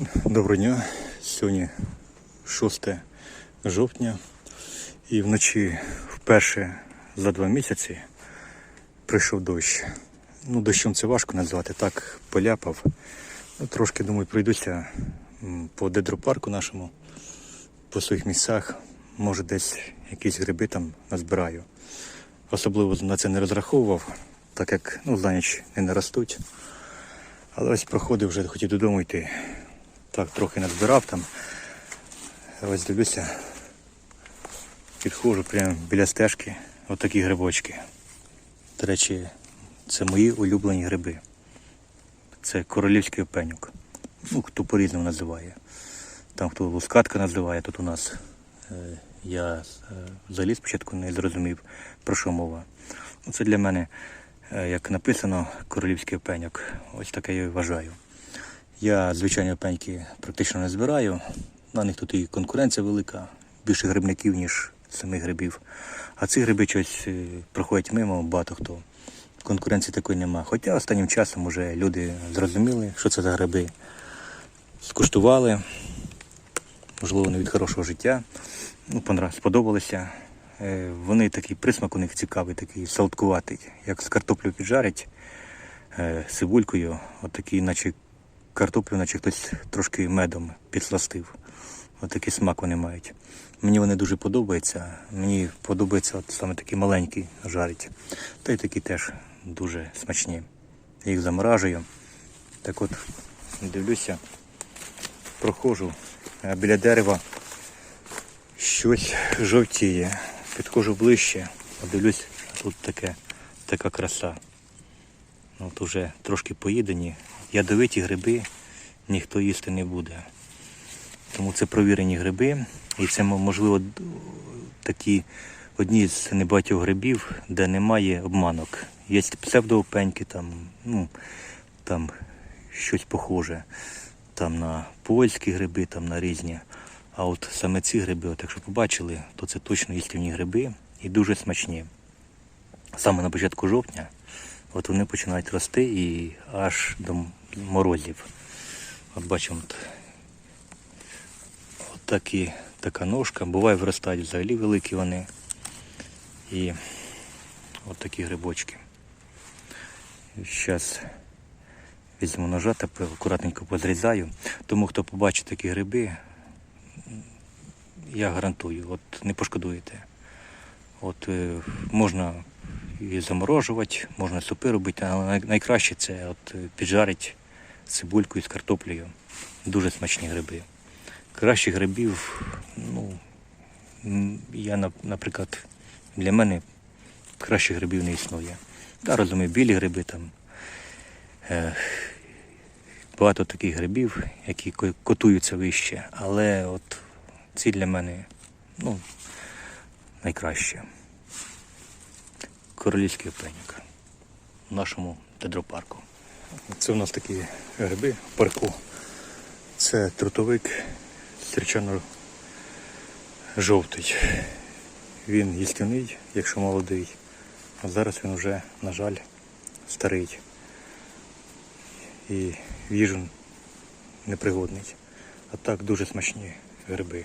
Доброго дня. Сьогодні 6 жовтня і вночі вперше за два місяці прийшов дощ. Ну, дощом це важко назвати, так поляпав. Ну, трошки, думаю, пройдуся по дендропарку нашому, по своїх місцях. Може десь якісь гриби там назбираю. Особливо на це не розраховував, так як ну, за ніч не наростуть. Але ось проходив вже хотів додому йти. Так, трохи назбирав там. Ось дивлюся. Підходжу прямо біля стежки. Отакі грибочки. До речі, це мої улюблені гриби. Це королівський опенюк. Ну, хто по-різному називає. Там хто лускатка називає, тут у нас. Е, я е, взагалі спочатку не зрозумів, про що мова. Ну, це для мене, е, як написано, королівський опеньок. Ось таке я і вважаю. Я звичайні опеньки практично не збираю. На них тут і конкуренція велика, більше грибників, ніж самих грибів. А ці гриби щось е, проходять мимо, багато хто. Конкуренції такої нема. Хоча останнім часом вже люди зрозуміли, що це за гриби. Скуштували, можливо, не від хорошого життя. Ну, сподобалося. Е, Вони такий присмак у них цікавий, такий солодкуватий, як з картоплю піджарять е, цибулькою, от такий, наче картоплю, наче хтось трошки медом підсластив. От такий смак вони мають. Мені вони дуже подобаються. Мені подобається от саме такі маленькі жарить. Та й такі теж дуже смачні. Їх заморажую. Так от дивлюся, проходжу біля дерева щось жовтіє. Підходжу ближче, а тут таке, така краса. Ну, От уже трошки поїдені. Ядовиті гриби ніхто їсти не буде. Тому це провірені гриби. І це, можливо, такі одні з небагатьох грибів, де немає обманок. Є псевдоопеньки, там, ну, там щось похоже. Там на польські гриби, там на різні. А от саме ці гриби, от якщо побачили, то це точно їстівні гриби і дуже смачні. Саме на початку жовтня от вони починають рости і аж до морозів. От бачимо, от, такі, така ножка. Буває виростають взагалі великі вони. І от такі грибочки. Зараз візьму ножа та акуратненько позрізаю. Тому хто побачить такі гриби, я гарантую, от не пошкодуєте. От е, можна і заморожувати, можна супи робити, але найкраще це от е, піджарити з цибулькою, з картоплею. Дуже смачні гриби. Кращих грибів, ну, я, наприклад, для мене кращих грибів не існує. Я розумію, білі гриби там. Е, багато таких грибів, які котуються вище, але от ці для мене ну, найкраще. Королівський опеньок в нашому дендропарку. Це у нас такі гриби в парку. Це трутовик стрічано жовтий. Він їстівний, якщо молодий. А зараз він вже, на жаль, старий. І в їжу непригодний. А так дуже смачні гриби.